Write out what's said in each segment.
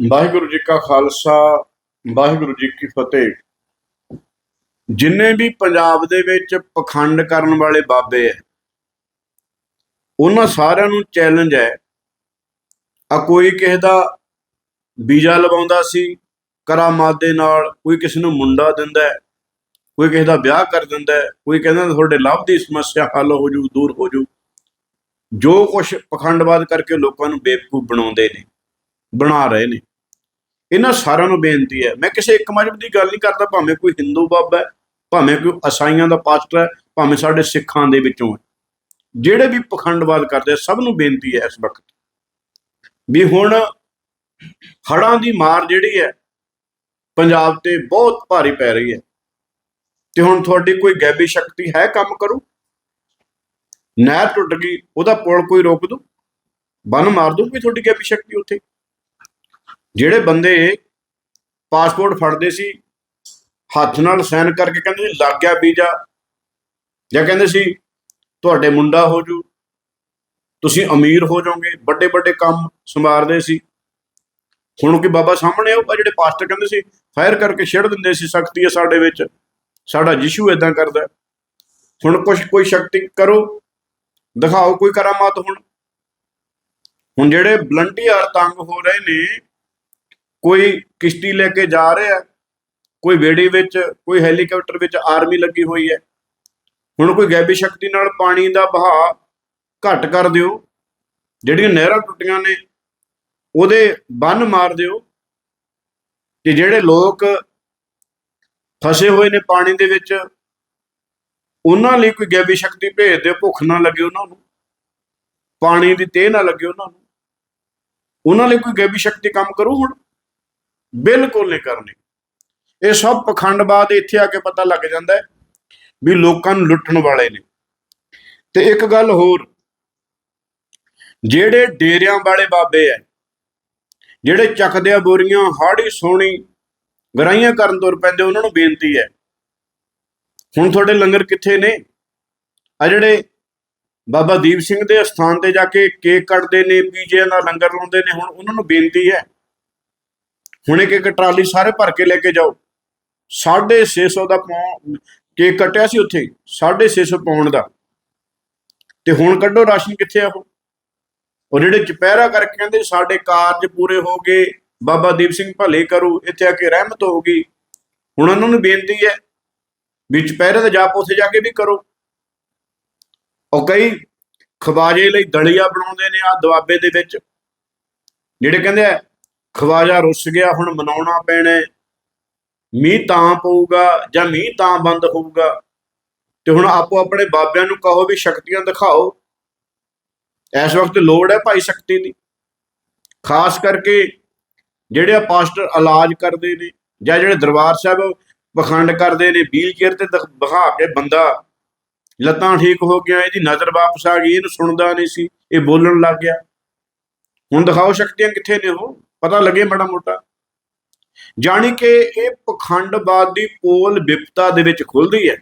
ਵਾਹਿਗੁਰੂ ਜੀ ਕਾ ਖਾਲਸਾ, ਵਾਹਿਗੁਰੂ ਜੀ ਕੀ ਫਤਿਹ। ਜਿੰਨੇ ਵੀ ਪੰਜਾਬ ਦੇ ਵਿੱਚ ਪਖੰਡ ਕਰਨ ਵਾਲੇ ਬਾਬੇ ਐ ਉਹਨਾਂ ਸਾਰਿਆਂ ਨੂੰ ਚੈਲੰਜ ਹੈ। ਆ ਕੋਈ ਕਿਸੇ ਦਾ ਵੀਜ਼ਾ ਲਵਾਉਂਦਾ ਸੀ, ਕਰਾਮਾਤ ਦੇ ਨਾਲ, ਕੋਈ ਕਿਸੇ ਨੂੰ ਮੁੰਡਾ ਦਿੰਦਾ ਕੋਈ ਕਿਸੇ ਦਾ ਵਿਆਹ ਕਰ ਦਿੰਦਾ ਕੋਈ ਕਹਿੰਦਾ ਤੁਹਾਡੇ ਲਵ ਦੀ ਸਮੱਸਿਆ ਹੱਲ ਹੋ ਜੂ, ਦੂਰ ਹੋ ਜੂ। ਜੋ ਕੁਝ ਪਖੰਡਵਾਦ ਕਰਕੇ ਲੋਕਾਂ ਨੂੰ ਬੇਵਕੂਫ ਬਣਾਉਂਦੇ ਨੇ ਬਣਾ ਰਹੇ ਨੇ। ਇਹਨਾਂ ਸਾਰਿਆਂ ਨੂੰ ਬੇਨਤੀ ਹੈ ਮੈਂ ਕਿਸੇ ਇੱਕ ਮਜ਼ਹਬ ਦੀ ਗੱਲ ਨਹੀਂ ਕਰਦਾ ਭਾਵੇਂ ਕੋਈ ਹਿੰਦੂ ਬਾਬਾ ਹੈ ਭਾਵੇਂ ਕੋਈ ਈਸਾਈਆਂ ਦਾ ਪਾਸਟਰ ਹੈ ਭਾਵੇਂ ਸਾਡੇ ਸਿੱਖਾਂ ਦੇ ਵਿੱਚੋਂ ਹੈ। ਜਿਹੜੇ ਵੀ ਪਖੰਡਵਾਦ ਕਰਦੇ ਆ, ਸਭ ਨੂੰ ਬੇਨਤੀ ਹੈ ਇਸ ਵਕਤ। ਵੀ ਹੁਣ ਹੜ੍ਹਾਂ ਦੀ ਮਾਰ ਜਿਹੜੀ ਹੈ ਪੰਜਾਬ ਤੇ ਬਹੁਤ ਭਾਰੀ ਪੈ ਰਹੀ ਹੈ। ਤੇ ਹੁਣ ਤੁਹਾਡੀ ਕੋਈ ਗੈਬੀ ਸ਼ਕਤੀ ਹੈ ਕੰਮ ਕਰੂ? ਨਹਿਰ ਟੁੱਟ ਗਈ ਉਹਦਾ ਪੁਲ ਕੋਈ ਰੋਕ ਦੋ? ਬੰਨ ਮਾਰ ਦੋ ਕੋਈ ਤੁਹਾਡੀ ਗੈਬੀ ਸ਼ਕਤੀ ਉੱਥੇ? ਜਿਹੜੇ ਬੰਦੇ ਪਾਸਪੋਰਟ ਫੜਦੇ ਸੀ, ਹੱਥ ਨਾਲ ਸਾਈਨ ਕਰਕੇ ਕਹਿੰਦੇ ਸੀ, ਲੱਗ ਗਿਆ ਵੀਜ਼ਾ। ਜਾਂ ਕਹਿੰਦੇ ਸੀ, ਤੁਹਾਡੇ ਮੁੰਡਾ ਹੋ ਜੂ। ਤੁਸੀਂ ਅਮੀਰ ਹੋ ਜਾਓਗੇ। ਵੱਡੇ ਵੱਡੇ ਕੰਮ ਸੰਭਾਲਦੇ ਸੀ। ਹੁਣ ਕਿ ਬਾਬਾ ਸਾਹਮਣੇ ਆਊਗਾ, ਜਿਹੜੇ ਪਾਸਟਰ ਕਹਿੰਦੇ ਸੀ, ਫਾਇਰ ਕਰਕੇ ਛੇੜ ਦਿੰਦੇ ਸੀ ਸ਼ਕਤੀ ਹੈ ਸਾਡੇ ਵਿੱਚ। ਸਾਡਾ ਯਿਸੂ ਇਦਾਂ ਕਰਦਾ ਹੁਣ ਕੁਝ ਕੋਈ ਸ਼ਕਤੀ ਕਰੋ। ਦਿਖਾਓ ਕੋਈ ਕਰਾਮਾਤ ਹੁਣ। ਹੁਣ ਜਿਹੜੇ ਵਲੰਟੀਅਰ ਤੰਗ ਹੋ ਰਹੇ ਨੇ ਕੋਈ ਕਿਸ਼ਤੀ ਲੈ ਕੇ ਜਾ ਰਿਹਾ ਕੋਈ ਵੇੜੀ ਵਿੱਚ, ਕੋਈ ਹੈਲੀਕਾਪਟਰ ਵਿੱਚ ਆਰਮੀ ਲੱਗੀ ਹੋਈ ਹੈ। ਹੁਣ ਕੋਈ ਗੈਬੀ ਸ਼ਕਤੀ ਨਾਲ ਪਾਣੀ ਦਾ ਵਹਾਅ ਘੱਟ ਕਰ ਦਿਓ, ਜਿਹੜੀਆਂ ਨਹਿਰਾਂ ਟੁੱਟੀਆਂ ਨੇ, ਉਹਦੇ ਬੰਨ ਮਾਰ ਦਿਓ, ਤੇ ਜਿਹੜੇ ਲੋਕ ਫਸੇ ਹੋਏ ਨੇ ਪਾਣੀ ਦੇ ਵਿੱਚ, ਉਹਨਾਂ ਲਈ ਕੋਈ ਗੈਬੀ ਸ਼ਕਤੀ ਭੇਜ ਦਿਓ, ਭੁੱਖ ਨਾ ਲੱਗੇ ਉਹਨਾਂ ਨੂੰ, ਪਾਣੀ ਦੀ ਤੇਹ ਨਾ ਲੱਗੇ ਉਹਨਾਂ ਨੂੰ। ਉਹਨਾਂ ਲਈ ਕੋਈ ਗੈਬੀ ਸ਼ਕਤੀ ਕੰਮ ਕਰੂ ਹੁਣ? ਬਿਲਕੁਲ ਨਹੀਂ ਕਰਨੀ। ਇਹ ਸਭ ਪਖੰਡਵਾਦ ਇੱਥੇ ਆ ਕੇ ਪਤਾ ਲੱਗ ਜਾਂਦਾ ਹੈ ਵੀ ਲੋਕਾਂ ਨੂੰ ਲੁੱਟਣ ਵਾਲੇ ਨੇ। ਤੇ ਇੱਕ ਗੱਲ ਹੋਰ, ਜਿਹੜੇ ਡੇਰਿਆਂ ਵਾਲੇ ਬਾਬੇ ਐ, ਜਿਹੜੇ ਚੱਕਦੇ ਆ ਬੋਰੀਆਂ ਹਾੜੀ ਸੋਣੀ ਗਰਾਈਆਂ ਕਰਨ ਤੁਰ ਪੈਂਦੇ, ਉਹਨਾਂ ਨੂੰ ਬੇਨਤੀ ਹੈ ਹੁਣ ਤੁਹਾਡੇ ਲੰਗਰ ਕਿੱਥੇ ਨੇ? ਆ ਜਿਹੜੇ ਬਾਬਾ ਦੀਪ ਸਿੰਘ ਦੇ ਸਥਾਨ ਤੇ ਜਾ ਕੇ ਕੇਕ ਕੱਟਦੇ ਨੇ ਪੀਜੇ ਦਾ ਲੰਗਰ ਲਾਉਂਦੇ ਨੇ, ਹੁਣ ਉਹਨਾਂ ਨੂੰ ਬੇਨਤੀ ਹੈ ਹੁਣੇ ਕਿ ਇੱਕ ਟਰਾਲੀ ਸਾਰੇ ਭਰ ਕੇ ਲੈ ਕੇ ਜਾਓ। 650 ਦਾ ਪੌਂ ਕੇਕ ਕੱਟਿਆ ਸੀ ਉੱਥੇ 650 ਪੌਂਡ ਦਾ। ਤੇ ਹੁਣ ਕੱਢੋ ਰਾਸ਼ਨ ਕਿੱਥੇ ਆ ਉਹ ਉਹ ਜਿਹੜੇ ਚਪਹਿਰਾ ਕਰਕੇ ਕਹਿੰਦੇ ਸਾਡੇ ਕਾਰਜ ਪੂਰੇ ਹੋ ਗਏ, ਬਾਬਾ ਦੀਪ ਸਿੰਘ ਭਲੇ ਕਰੂ, ਇੱਥੇ ਆ ਕੇ ਰਹਿਮਤ ਹੋਊਗੀ ਹੁਣ ਉਹਨਾਂ ਨੂੰ ਬੇਨਤੀ ਹੈ ਵੀ ਚਪਹਿਰੇ ਤੇ ਜਾਪ ਉੱਥੇ ਜਾ ਕੇ ਵੀ ਕਰੋ। ਉਹ ਕਈ ਖਵਾਜੇ ਲਈ ਦਲੀਆ ਬਣਾਉਂਦੇ ਨੇ ਆ ਦਵਾਬੇ ਦੇ ਵਿੱਚ। ਜਿਹੜੇ ਕਹਿੰਦੇ ਆ ਖਵਾਜਾ ਰੁੱਸ ਗਿਆ, ਹੁਣ ਮਨਾਉਣਾ ਪੈਣਾ ਹੈ। ਮੀਂਹ ਤਾਂ ਪਊਗਾ ਜਾਂ ਮੀਂਹ ਤਾਂ ਬੰਦ ਹੋਊਗਾ? ਤੇ ਹੁਣ ਆਪੋ ਆਪਣੇ ਬਾਬਿਆਂ ਨੂੰ ਕਹੋ ਵੀ ਸ਼ਕਤੀਆਂ ਦਿਖਾਓ। ਇਸ ਵਕਤ ਲੋੜ ਹੈ ਭਾਈ ਸ਼ਕਤੀ ਦੀ। ਖਾਸ ਕਰਕੇ ਜਿਹੜੇ ਆ ਪਾਸਟਰ ਇਲਾਜ ਕਰਦੇ ਨੇ ਜਾਂ ਜਿਹੜੇ ਦਰਬਾਰ ਸਾਹਿਬ ਪਖੰਡ ਕਰਦੇ ਨੇ ਵੀਲ ਚੇਅਰ ਤੇ ਦਿਖ- ਬਹਾ ਕੇ ਬੰਦਾ ਲੱਤਾਂ ਠੀਕ ਹੋ ਗਿਆ, ਇਹਦੀ ਨਜ਼ਰ ਵਾਪਸ ਆ ਗਈ, ਇਹਨੂੰ ਸੁਣਦਾ ਨਹੀਂ ਸੀ, ਇਹ ਬੋਲਣ ਲੱਗ ਗਿਆ। ਹੁਣ ਦਿਖਾਓ ਸ਼ਕਤੀਆਂ ਕਿੱਥੇ ਨੇ ਉਹ? ਪਤਾ ਲੱਗੇ ਬੜਾ ਮੋਟਾ। ਜਾਣੀ ਕਿ ਇਹ ਪਖੰਡਵਾਦ ਦੀ ਪੋਲ ਵਿਪਤਾ ਦੇ ਵਿੱਚ ਖੁੱਲਦੀ ਹੈ।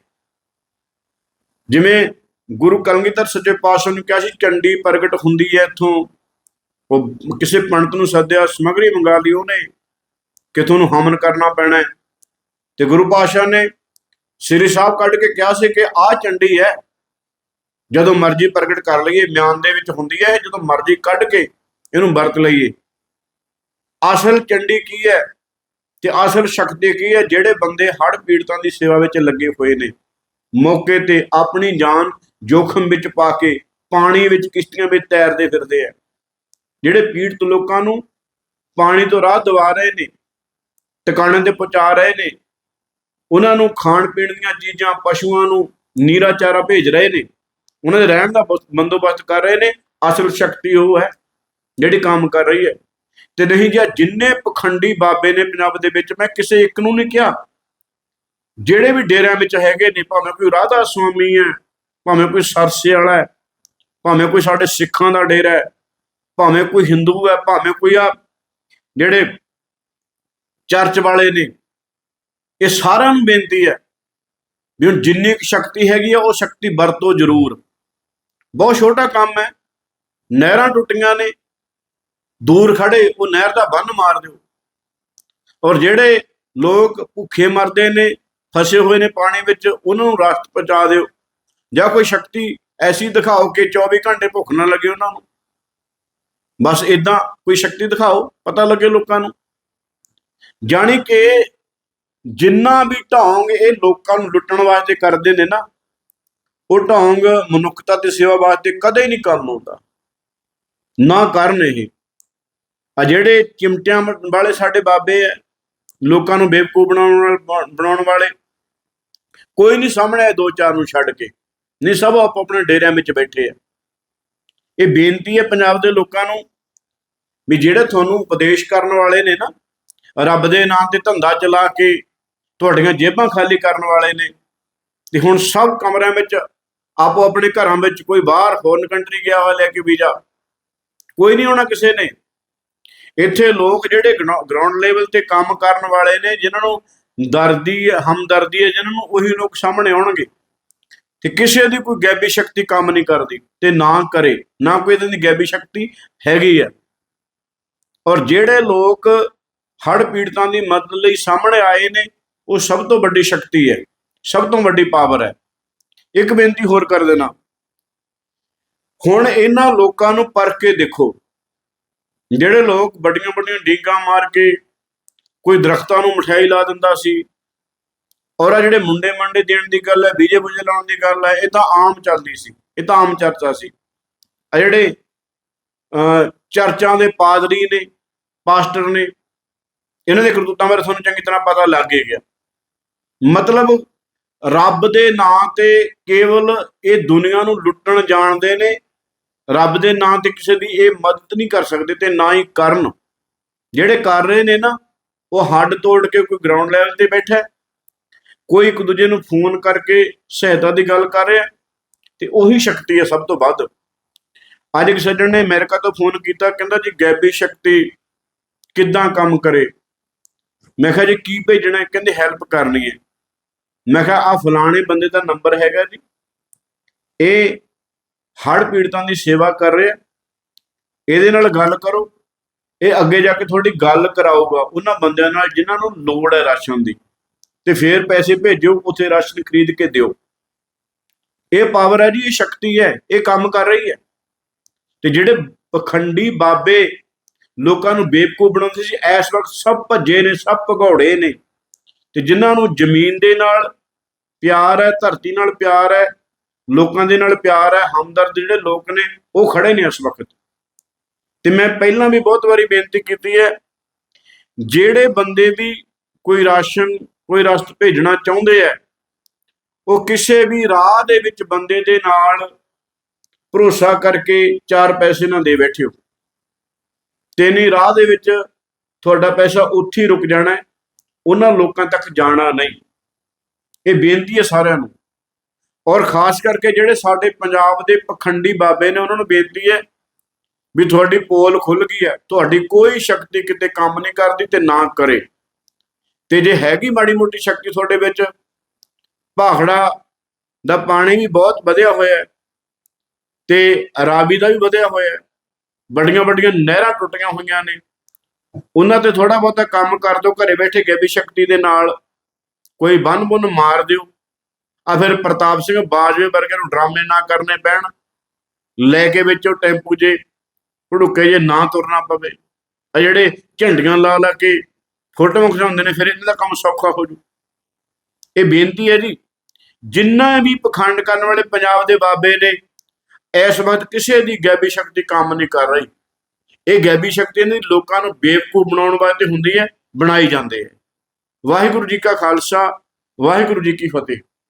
ਜਿਵੇਂ ਗੁਰੂ ਕਲਗੀਧਰ ਸੱਚੇ ਪਾਤਸ਼ਾਹ ਨੂੰ ਕਿਹਾ ਸੀ, ਚੰਡੀ ਪ੍ਰਗਟ ਹੁੰਦੀ ਹੈ ਇੱਥੋਂ। ਉਹ ਕਿਸੇ ਪੰਡਤ ਨੂੰ ਸੱਦਿਆ, ਸਮਗਰੀ ਮੰਗਾ ਲਈ ਉਹਨੇ, ਕਿ ਤੁਹਾਨੂੰ ਹਮਨ ਕਰਨਾ ਪੈਣਾ ਹੈ। ਤੇ ਗੁਰੂ ਪਾਤਸ਼ਾਹ ਨੇ ਸ੍ਰੀ ਸਾਹਿਬ ਕੱਢ ਕੇ ਕਿਹਾ ਸੀ ਕਿ ਆਹ ਚੰਡੀ ਹੈ, ਜਦੋਂ ਮਰਜ਼ੀ ਪ੍ਰਗਟ ਕਰ ਲਈਏ, ਮਿਆਨ ਦੇ ਵਿੱਚ ਹੁੰਦੀ ਹੈ ਇਹ ਜਦੋਂ ਮਰਜ਼ੀ ਕੱਢ ਕੇ ਇਹਨੂੰ ਵਰਤ ਲਈਏ। ਅਸਲ ਚੰਡੀ ਕੀ ਹੈ ਤੇ ਅਸਲ ਸ਼ਕਤੀ ਕੀ ਹੈ? ਜਿਹੜੇ ਬੰਦੇ ਹੜ੍ਹ ਪੀੜਤਾਂ ਦੀ ਸੇਵਾ ਵਿੱਚ ਲੱਗੇ ਹੋਏ ਨੇ, ਮੌਕੇ ਤੇ ਆਪਣੀ ਜਾਨ ਜੋਖਮ ਵਿੱਚ ਪਾ ਕੇ ਪਾਣੀ ਵਿੱਚ ਕਿਸ਼ਤੀਆਂ ਵਿੱਚ ਤੈਰਦੇ ਫਿਰਦੇ ਆ। ਜਿਹੜੇ ਪੀੜਤ ਲੋਕਾਂ ਨੂੰ ਪਾਣੀ ਤੋਂ ਰਾਹ ਦਵਾ ਰਹੇ ਨੇ, ਟਿਕਾਣੇ ਤੇ ਪਹੁੰਚਾ ਰਹੇ ਨੇ, ਉਹਨਾਂ ਨੂੰ ਖਾਣ ਪੀਣ ਦੀਆਂ ਚੀਜ਼ਾਂ, ਪਸ਼ੂਆਂ ਨੂੰ ਨੀਰਾ ਚਾਰਾ ਭੇਜ ਰਹੇ ਨੇ, ਉਹਨਾਂ ਦੇ ਰਹਿਣ ਦਾ ਬੰਦੋਬਸਤ ਕਰ ਰਹੇ ਨੇ, ਅਸਲ ਸ਼ਕਤੀ ਉਹ ਹੈ, ਜਿਹੜੀ ਕੰਮ ਕਰ ਰਹੀ ਹੈ। ਤੇ ਨਹੀਂ ਜੀ ਜਿੰਨੇ ਪਖੰਡੀ ਬਾਬੇ ਨੇ ਪੰਜਾਬ ਦੇ ਵਿੱਚ, ਮੈਂ ਕਿਸੇ ਇੱਕ ਨੂੰ ਨਹੀਂ ਕਿਹਾ। ਜਿਹੜੇ ਵੀ ਡੇਰਿਆਂ ਵਿੱਚ ਹੈਗੇ ਨੇ, ਭਾਵੇਂ ਕੋਈ ਰਾਧਾ ਸੁਆਮੀ ਹੈ, ਭਾਵੇਂ ਕੋਈ ਸਰਸੇ ਵਾਲਾ ਹੈ, ਭਾਵੇਂ ਕੋਈ ਸਾਡੇ ਸਿੱਖਾਂ ਦਾ ਡੇਰਾ ਹੈ, ਭਾਵੇਂ ਕੋਈ ਹਿੰਦੂ ਹੈ, ਭਾਵੇਂ ਕੋਈ ਆ ਜਿਹੜੇ ਚਰਚ ਵਾਲੇ ਨੇ, ਇਹ ਸਾਰਿਆਂ ਨੂੰ ਬੇਨਤੀ ਹੈ ਵੀ ਹੁਣ ਜਿੰਨੀ ਕੁ ਸ਼ਕਤੀ ਹੈਗੀ ਆ, ਉਹ ਸ਼ਕਤੀ ਵਰਤੋ ਜ਼ਰੂਰ। ਬਹੁਤ ਛੋਟਾ ਕੰਮ ਹੈ। ਨਹਿਰਾਂ ਟੁੱਟੀਆਂ ਨੇ ਦੂਰ ਖੜੇ, ਉਹ ਨਹਿਰ ਦਾ ਬੰਨ ਮਾਰ ਦਿਓ। ਔਰ ਜਿਹੜੇ ਲੋਕ ਭੁੱਖੇ ਮਰਦੇ ਨੇ, ਫਸੇ ਹੋਏ ਨੇ ਪਾਣੀ ਵਿੱਚ, ਉਹਨਾਂ ਨੂੰ ਰਾਸਤ ਪਹੁੰਚਾ ਦਿਓ। ਜਾਂ ਕੋਈ ਸ਼ਕਤੀ ਐਸੀ ਦਿਖਾਓ ਕਿ 24 ਘੰਟੇ ਭੁੱਖ ਨਾ ਲੱਗੇ ਉਹਨਾਂ ਨੂੰ। ਬਸ ਇਦਾਂ ਕੋਈ ਸ਼ਕਤੀ ਦਿਖਾਓ, ਪਤਾ ਲੱਗੇ ਲੋਕਾਂ ਨੂੰ। ਜਾਣੀ ਕਿ ਜਿੰਨਾ ਵੀ ਢੌਂਗ ਇਹ ਲੋਕਾਂ ਨੂੰ ਲੁੱਟਣ ਵਾਸਤੇ ਕਰਦੇ ਨੇ ਨਾ, ਉਹ ਢੌਂਗ ਮਨੁੱਖਤਾ ਤੇ ਸੇਵਾ ਵਾਸਤੇ ਕਦੇ ਨਹੀਂ ਕੰਮ ਆਉਂਦਾ। ਨਾ ਕਰਨ ਇਹ। ਆ ਜਿਹੜੇ ਚਿਮਟਿਆਂ ਵਾਲੇ ਸਾਡੇ ਬਾਬੇ ਐ ਲੋਕਾਂ ਨੂੰ ਬੇਵਕੂਫ ਬਣਾਉਣ ਵਾਲੇ ਬਣਾਉਣ ਵਾਲੇ, ਕੋਈ ਨਹੀਂ ਸਾਹਮਣੇ ਆਏ ਦੋ ਚਾਰ ਨੂੰ ਛੱਡ ਕੇ, ਨਹੀਂ ਸਭ ਆਪ ਆਪਣੇ ਡੇਰਿਆਂ ਵਿੱਚ ਬੈਠੇ ਆ। ਇਹ ਬੇਨਤੀ ਹੈ ਪੰਜਾਬ ਦੇ ਲੋਕਾਂ ਨੂੰ ਵੀ ਜਿਹੜੇ ਤੁਹਾਨੂੰ ਉਪਦੇਸ਼ ਕਰਨ ਵਾਲੇ ਨੇ ਨਾ, ਰੱਬ ਦੇ ਨਾਮ ਤੇ ਧੰਦਾ ਚਲਾ ਕੇ ਤੁਹਾਡੀਆਂ ਜੇਬਾਂ ਖਾਲੀ ਕਰਨ ਵਾਲੇ ਨੇ, ਤੇ ਹੁਣ ਸਭ ਕਮਰਿਆਂ ਵਿੱਚ ਆਪੋ ਆਪਣੇ ਘਰਾਂ ਵਿੱਚ ਕੋਈ ਬਾਹਰ ਫੋਰਨ ਕੰਟਰੀ ਗਿਆ ਹੋਇਆ ਲੈ ਕੇ ਵੀਜ਼ਾ, ਕੋਈ ਨਹੀਂ ਹੋਣਾ ਕਿਸੇ ਨੇ। ਇੱਥੇ ਲੋਕ ਜਿਹੜੇ ਗਰਾਊਂਡ ਲੈਵਲ ਤੇ ਕੰਮ ਕਰਨ ਵਾਲੇ ਨੇ, ਜਿਨ੍ਹਾਂ ਨੂੰ ਦਰਦੀ ਹੈ, ਹਮਦਰਦੀ ਹੈ, ਜਿਨ੍ਹਾਂ ਨੂੰ ਉਹੀ ਲੋਕ ਸਾਹਮਣੇ ਆਉਣਗੇ। ਤੇ ਕਿਸੇ ਦੀ ਕੋਈ ਗੈਬੀ ਸ਼ਕਤੀ ਕੰਮ ਨਹੀਂ ਕਰਦੀ ਤੇ ਨਾ ਕਰੇ, ਨਾ ਕੋਈ ਇਹਦੀ ਗੈਬੀ ਸ਼ਕਤੀ ਹੈਗੀ ਹੈ। ਔਰ ਜਿਹੜੇ ਲੋਕ ਹੜ ਪੀੜਤਾਂ ਦੀ ਮਦਦ ਲਈ ਸਾਹਮਣੇ ਆਏ ਨੇ, ਉਹ ਸਭ ਤੋਂ ਵੱਡੀ ਸ਼ਕਤੀ ਹੈ, ਸਭ ਤੋਂ ਵੱਡੀ ਪਾਵਰ ਹੈ। ਇੱਕ ਬੇਨਤੀ ਹੋਰ ਕਰ ਦੇਣਾ। ਹੁਣ ਇਹਨਾਂ ਲੋਕਾਂ ਨੂੰ ਪਰਖ ਕੇ ਦੇਖੋ। ਜਿਹੜੇ ਲੋਕ ਵੱਡੀਆਂ ਵੱਡੀਆਂ ਡੀਂਗਾਂ ਮਾਰ ਕੇ ਕੋਈ ਦਰਖਤਾਂ ਨੂੰ ਮਠਿਆਈ ਲਾ ਦਿੰਦਾ ਸੀ ਔਰ ਆ ਜਿਹੜੇ ਮੁੰਡੇ ਮੰਡੇ ਦੇਣ ਦੀ ਗੱਲ ਹੈ ਬੀਜੇ ਬੁਜੇ ਲਾਉਣ ਦੀ ਗੱਲ ਹੈ ਇਹ ਤਾਂ ਆਮ ਚੱਲਦੀ ਸੀ ਇਹ ਤਾਂ ਆਮ ਚਰਚਾ ਸੀ। ਆ ਜਿਹੜੇ ਅਹ, ਚਰਚਾਂ ਦੇ ਪਾਦਰੀ ਨੇ ਪਾਸਟਰ ਨੇ ਇਹਨਾਂ ਦੇ ਕਰਤੂਤਾਂ ਬਾਰੇ ਤੁਹਾਨੂੰ ਚੰਗੀ ਤਰ੍ਹਾਂ ਪਤਾ ਲੱਗ ਹੀ ਗਿਆ। ਮਤਲਬ ਰੱਬ ਦੇ ਨਾਂ ਤੇ ਕੇਵਲ ਇਹ ਦੁਨੀਆ ਨੂੰ ਲੁੱਟਣ ਜਾਣਦੇ ਨੇ ਰੱਬ ਦੇ ਨਾਂ ਤੇ ਕਿਸੇ ਦੀ ਇਹ ਮਦਦ ਨਹੀਂ ਕਰ ਸਕਦੇ ਤੇ ਨਾ ਹੀ ਕਰਨ। ਜਿਹੜੇ ਕਰ ਰਹੇ ਨੇ ਨਾ, ਉਹ ਹੱਡ ਤੋੜ ਕੇ ਕੋਈ ਗਰਾਊਂਡ ਲੈਵਲ ਤੇ ਬੈਠਾ ਕੋਈ ਇੱਕ ਦੂਜੇ ਨੂੰ ਫੋਨ ਕਰਕੇ ਸਹਾਇਤਾ ਦੀ ਗੱਲ ਕਰ ਰਿਹਾ ਤੇ ਉਹੀ ਸ਼ਕਤੀ ਹੈ ਸਭ ਤੋਂ ਵੱਧ। ਅੱਜ ਇੱਕ ਸੱਜਣ ਨੇ ਅਮਰੀਕਾ ਤੋਂ ਫੋਨ ਕੀਤਾ, ਕਹਿੰਦਾ ਜੀ ਗੈਬੀ ਸ਼ਕਤੀ ਕਿੱਦਾਂ ਕੰਮ ਕਰੇ? ਮੈਂ ਕਿਹਾ ਜੀ ਕੀ ਭੇਜਣਾ ਹੈ? ਕਹਿੰਦੇ ਹੈਲਪ ਕਰਨੀ ਹੈ। ਮੈਂ ਕਿਹਾ ਆ ਫਲਾਣੇ ਬੰਦੇ ਦਾ ਨੰਬਰ ਹੈਗਾ ਜੀ। ਇਹ ਹੜ੍ਹ ਪੀੜਤਾਂ ਦੀ ਸੇਵਾ ਕਰ ਰਿਹਾ ਇਹਦੇ ਨਾਲ ਗੱਲ ਕਰੋ। ਇਹ ਅੱਗੇ ਜਾ ਕੇ ਤੁਹਾਡੀ ਗੱਲ ਕਰਾਊਗਾ। ਉਹਨਾਂ ਬੰਦਿਆਂ ਨਾਲ ਜਿਨ੍ਹਾਂ ਨੂੰ ਲੋੜ ਹੈ ਰਾਸ਼ਨ ਦੀ। ਤੇ ਫਿਰ ਪੈਸੇ ਭੇਜੋ ਉੱਥੇ ਰਾਸ਼ਨ ਖਰੀਦ ਕੇ ਦਿਓ। ਇਹ ਪਾਵਰ ਹੈ ਜੀ, ਇਹ ਸ਼ਕਤੀ ਹੈ। ਇਹ ਕੰਮ ਕਰ ਰਹੀ ਹੈ। ਤੇ ਜਿਹੜੇ ਪਖੰਡੀ ਬਾਬੇ ਲੋਕਾਂ ਨੂੰ ਬੇਵਕੂਫ ਬਣਾਉਂਦੇ ਸੀ, ਇਸ ਵਕਤ ਸਭ ਭੱਜੇ ਨੇ, ਸਭ ਭਗੌੜੇ ਨੇ। ਤੇ ਜਿਨ੍ਹਾਂ ਨੂੰ ਜ਼ਮੀਨ ਦੇ ਨਾਲ ਪਿਆਰ ਹੈ, ਧਰਤੀ ਨਾਲ ਪਿਆਰ ਹੈ ਲੋਕਾਂ ਦੇ ਨਾਲ ਪਿਆਰ ਹੈ, ਹਮਦਰਦ ਜਿਹੜੇ ਲੋਕ ਨੇ, ਉਹ ਖੜੇ ਨੇ ਇਸ ਵਕਤ। ਤੇ ਮੈਂ ਪਹਿਲਾਂ ਵੀ ਬਹੁਤ ਵਾਰੀ ਬੇਨਤੀ ਕੀਤੀ ਹੈ, ਜਿਹੜੇ ਬੰਦੇ ਵੀ ਕੋਈ ਰਾਸ਼ਨ, ਕੋਈ ਰਸਤ ਭੇਜਣਾ ਚਾਹੁੰਦੇ ਆ ਉਹ ਕਿਸੇ ਵੀ ਰਾਹ ਦੇ ਵਿੱਚ ਬੰਦੇ ਦੇ ਨਾਲ ਭਰੋਸਾ ਕਰਕੇ ਚਾਰ ਪੈਸੇ ਨਾ ਦੇ ਬੈਠਿਓ। ਤੇ ਨਹੀਂ, ਰਾਹ ਦੇ ਵਿੱਚ ਤੁਹਾਡਾ ਪੈਸਾ ਉੱਥੇ ਹੀ ਰੁਕ ਜਾਣਾ ਉਹਨਾਂ ਲੋਕਾਂ ਤੱਕ ਜਾਣਾ ਨਹੀਂ। ਇਹ ਬੇਨਤੀ ਹੈ ਸਾਰਿਆਂ ਨੂੰ। ਔਰ ਖਾਸ ਕਰਕੇ ਜਿਹੜੇ ਸਾਡੇ ਪੰਜਾਬ ਦੇ ਪਖੰਡੀ ਬਾਬੇ ਨੇ, ਉਹਨਾਂ ਨੂੰ ਬੇਨਤੀ ਹੈ ਵੀ ਤੁਹਾਡੀ ਪੋਲ ਖੁੱਲ ਗਈ ਹੈ, ਤੁਹਾਡੀ ਕੋਈ ਸ਼ਕਤੀ ਕਿਤੇ ਕੰਮ ਨਹੀਂ ਕਰਦੀ ਤੇ ਨਾ ਕਰੇ। ਤੇ ਜੇ ਹੈਗੀ ਮਾੜੀ ਮੋਟੀ ਸ਼ਕਤੀ ਤੁਹਾਡੇ ਵਿੱਚ, ਭਾਖੜਾ ਦਾ ਪਾਣੀ ਵੀ ਬਹੁਤ ਵਧਿਆ ਹੋਇਆ ਹੈ ਤੇ ਰਾਵੀ ਦਾ ਵੀ ਵਧਿਆ ਹੋਇਆ ਹੈ। ਵੱਡੀਆਂ ਵੱਡੀਆਂ ਨਹਿਰਾਂ ਟੁੱਟੀਆਂ ਹੋਈਆਂ ਨੇ। ਉਹਨਾਂ ਤੇ ਥੋੜਾ ਬਹੁਤਾ ਕੰਮ ਕਰ ਦਿਓ, ਘਰੇ ਬੈਠੇ ਗੈਬੀ ਸ਼ਕਤੀ ਦੇ ਨਾਲ ਕੋਈ ਬੰਨ ਬੁੰਨ ਮਾਰ ਦਿਓ। ਆ ਫਿਰ ਪ੍ਰਤਾਪ ਸਿੰਘ ਬਾਜਵੇ ਵਰਗੇ ਨੂੰ ਡਰਾਮੇ ਨਾ ਕਰਨੇ ਪੈਣ, ਲੈ ਕੇ ਵਿੱਚੋਂ ਟੈਂਪੂ ਜੇ ਭੜੁੱਕੇ ਜੇ ਨਾ ਤੁਰਨਾ ਪਵੇ। ਆ ਜਿਹੜੇ ਝੰਡੀਆਂ ਲਾ ਲਾ ਕੇ ਫੋਟੋਆਂ ਖਿਚਾਉਂਦੇ ਨੇ, ਫਿਰ ਇਹਨਾਂ ਦਾ ਕੰਮ ਸੌਖਾ ਹੋ ਜੂ। ਇਹ ਬੇਨਤੀ ਹੈ ਜੀ, ਜਿੰਨਾ ਵੀ ਪਖੰਡ ਕਰਨ ਵਾਲੇ ਪੰਜਾਬ ਦੇ ਬਾਬੇ ਨੇ, ਇਸ ਵਕਤ ਕਿਸੇ ਦੀ ਗੈਬੀ ਸ਼ਕਤੀ ਕੰਮ ਨਹੀਂ ਕਰ ਰਹੀ। ਇਹ ਗੈਬੀ ਸ਼ਕਤੀ ਇਹਨਾਂ ਦੀ ਲੋਕਾਂ ਨੂੰ ਬੇਵਕੂਫ ਬਣਾਉਣ ਵਾਸਤੇ ਹੁੰਦੀ ਹੈ, ਬਣਾਈ ਜਾਂਦੇ ਹੈ। ਵਾਹਿਗੁਰੂ ਜੀ ਕਾ ਖਾਲਸਾ, ਵਾਹਿਗੁਰੂ ਜੀ ਕੀ ਫਤਿਹ।